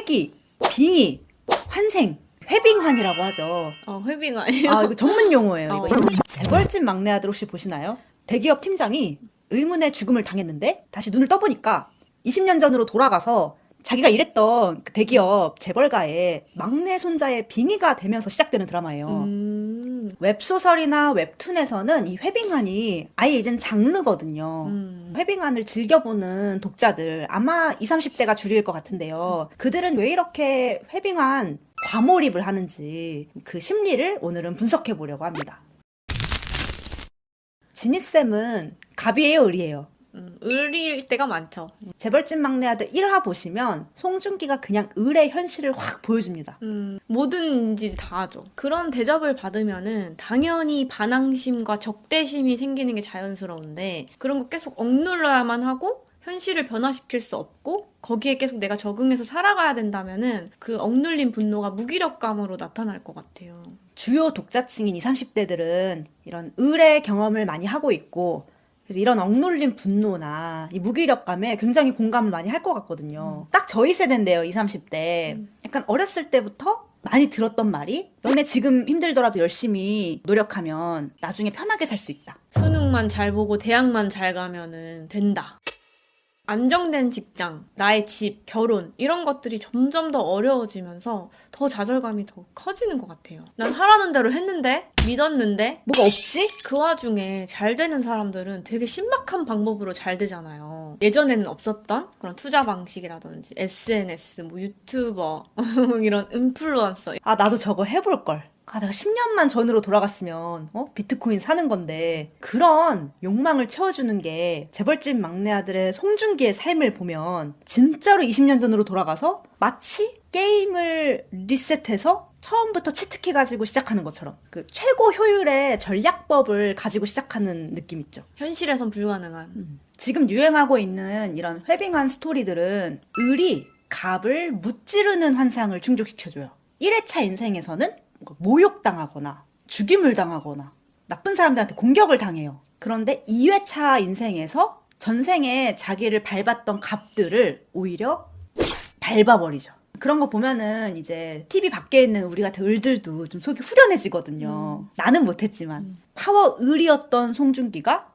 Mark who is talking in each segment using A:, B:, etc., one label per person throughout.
A: 회기, 빙의, 환생, 회빙환이라고 하죠.
B: 어, 회빙 아니에요?
A: 아, 이거 전문 용어예요. 이거.
B: 어.
A: 재벌집 막내 아들 혹시 보시나요? 대기업 팀장이 의문의 죽음을 당했는데 다시 눈을 떠보니까 20년 전으로 돌아가서 자기가 일했던 그 대기업 재벌가의 막내 손자의 빙의가 되면서 시작되는 드라마예요.
B: 음,
A: 웹소설이나 웹툰에서는 이 회빙안이 아예 이젠 장르거든요.
B: 음.
A: 회빙안을 즐겨보는 독자들 아마 20, 30대가 주류일 것 같은데요. 그들은 왜 이렇게 회빙안 과몰입을 하는지 그 심리를 오늘은 분석해 보려고 합니다. 지니쌤은 갑이에요, 을이에요?
B: 음, 을일 때가 많죠.
A: 재벌집 막내 아들 1화 보시면 송중기가 그냥 을의 현실을 확 보여줍니다.
B: 음, 뭐든지 다 하죠. 그런 대접을 받으면은 당연히 반항심과 적대심이 생기는 게 자연스러운데 그런 거 계속 억눌러야만 하고 현실을 변화시킬 수 없고 거기에 계속 내가 적응해서 살아가야 된다면은 그 억눌린 분노가 무기력감으로 나타날 것 같아요.
A: 주요 독자층인 20, 30대들은 이런 을의 경험을 많이 하고 있고 그래서 이런 억눌린 분노나 이 무기력감에 굉장히 공감을 많이 할 것 같거든요. 딱 저희 세대인데요, 20, 30대. 약간 어렸을 때부터 많이 들었던 말이 너네 지금 힘들더라도 열심히 노력하면 나중에 편하게 살 수 있다.
B: 수능만 잘 보고 대학만 잘 가면은 된다. 안정된 직장, 나의 집, 결혼 이런 것들이 점점 더 어려워지면서 더 좌절감이 더 커지는 것 같아요. 난 하라는 대로 했는데 믿었는데
A: 뭐가 없지?
B: 그 와중에 잘 되는 사람들은 되게 신박한 방법으로 잘 되잖아요. 예전에는 없었던 그런 투자 방식이라든지 SNS, 뭐 유튜버 이런 인플루언서
A: 아, 나도 저거 해볼 걸. 아, 내가 10년만 전으로 돌아갔으면, 어? 비트코인 사는 건데. 그런 욕망을 채워주는 게 재벌집 막내 아들의 송중기의 삶을 보면 진짜로 20년 전으로 돌아가서 마치 게임을 리셋해서 처음부터 치트키 가지고 시작하는 것처럼 그 최고 효율의 전략법을 가지고 시작하는 느낌 있죠.
B: 현실에선 불가능한
A: 지금 유행하고 있는 이런 회빙한 스토리들은 을이 갑을 무찌르는 환상을 충족시켜줘요. 1회차 인생에서는 모욕당하거나 죽임을 당하거나 나쁜 사람들한테 공격을 당해요. 그런데 2회차 인생에서 전생에 자기를 밟았던 갑들을 오히려 밟아버리죠. 그런 거 보면은 이제 TV 밖에 있는 우리 같은 을들도 좀 속이 후련해지거든요. 나는 못했지만 파워 을이었던 송중기가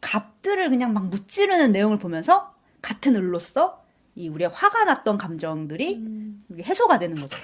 A: 갑들을 그냥 막 무찌르는 내용을 보면서 같은 을로서 이 우리의 화가 났던 감정들이 이게 해소가 되는 거죠.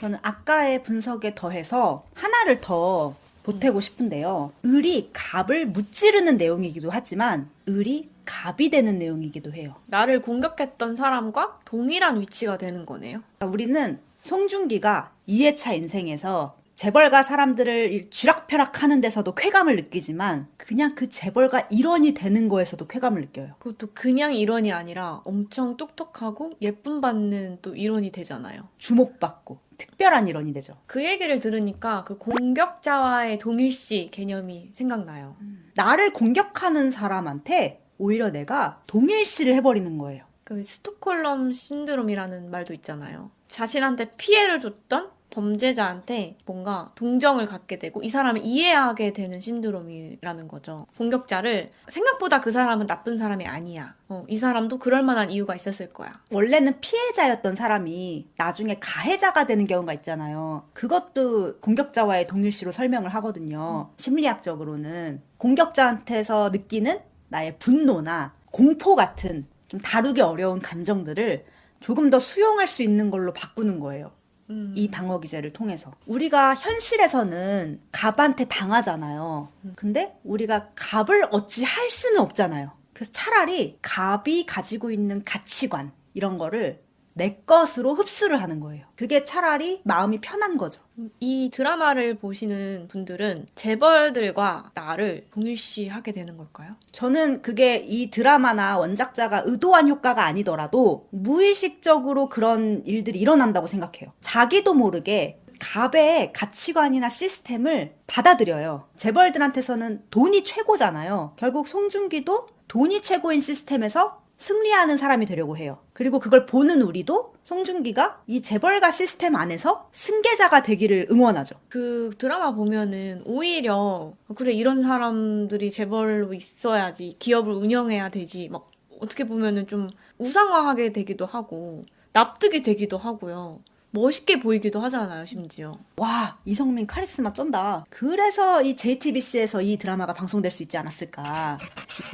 A: 저는 아까의 분석에 더해서 하나를 더 보태고 싶은데요. 을이 갑을 무찌르는 내용이기도 하지만 을이 갑이 되는 내용이기도 해요.
B: 나를 공격했던 사람과 동일한 위치가 되는 거네요.
A: 그러니까 우리는 송중기가 2회차 인생에서 재벌가 사람들을 이 쥐락펴락 하는 데서도 쾌감을 느끼지만 그냥 그 재벌가 일원이 되는 거에서도 쾌감을 느껴요.
B: 그것도 그냥 일원이 아니라 엄청 똑똑하고 예쁨 받는 또 일원이 되잖아요.
A: 주목받고 특별한 일원이 되죠.
B: 그 얘기를 들으니까 그 공격자와의 동일시 개념이 생각나요.
A: 나를 공격하는 사람한테 오히려 내가 동일시를 해버리는 거예요.
B: 그 스톡홀름 신드롬이라는 말도 있잖아요. 자신한테 피해를 줬던 범죄자한테 뭔가 동정을 갖게 되고 이 사람을 이해하게 되는 신드롬이라는 거죠. 공격자를 생각보다 그 사람은 나쁜 사람이 아니야. 어, 이 사람도 그럴 만한 이유가 있었을 거야.
A: 원래는 피해자였던 사람이 나중에 가해자가 되는 경우가 있잖아요. 그것도 공격자와의 동일시로 설명을 하거든요. 심리학적으로는 공격자한테서 느끼는 나의 분노나 공포 같은 좀 다루기 어려운 감정들을 조금 더 수용할 수 있는 걸로 바꾸는 거예요.
B: 음.
A: 이 방어 기제를 통해서 우리가 현실에서는 갑한테 당하잖아요. 근데 우리가 갑을 어찌 할 수는 없잖아요. 그래서 차라리 갑이 가지고 있는 가치관 이런 거를 내 것으로 흡수를 하는 거예요. 그게 차라리 마음이 편한 거죠.
B: 이 드라마를 보시는 분들은 재벌들과 나를 동일시하게 되는 걸까요?
A: 저는 그게 이 드라마나 원작자가 의도한 효과가 아니더라도 무의식적으로 그런 일들이 일어난다고 생각해요. 자기도 모르게 갑의 가치관이나 시스템을 받아들여요. 재벌들한테서는 돈이 최고잖아요. 결국 송중기도 돈이 최고인 시스템에서 승리하는 사람이 되려고 해요. 그리고 그걸 보는 우리도 송중기가 이 재벌가 시스템 안에서 승계자가 되기를 응원하죠.
B: 그 드라마 보면은 오히려 그래 이런 사람들이 재벌로 있어야지 기업을 운영해야 되지 막 어떻게 보면은 좀 우상화하게 되기도 하고 납득이 되기도 하고요. 멋있게 보이기도 하잖아요, 심지어.
A: 와, 이성민 카리스마 쩐다. 그래서 이 JTBC에서 이 드라마가 방송될 수 있지 않았을까.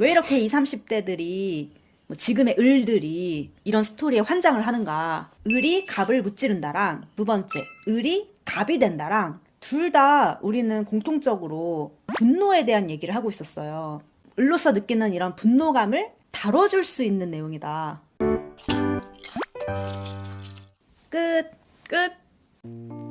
A: 왜 이렇게 20, 30대들이 뭐 지금의 을들이 이런 스토리에 환장을 하는가. 을이 갑을 무찌른다랑 두 번째, 을이 갑이 된다랑 둘 다 우리는 공통적으로 분노에 대한 얘기를 하고 있었어요. 을로서 느끼는 이런 분노감을 다뤄줄 수 있는 내용이다. 끝.
B: 끝!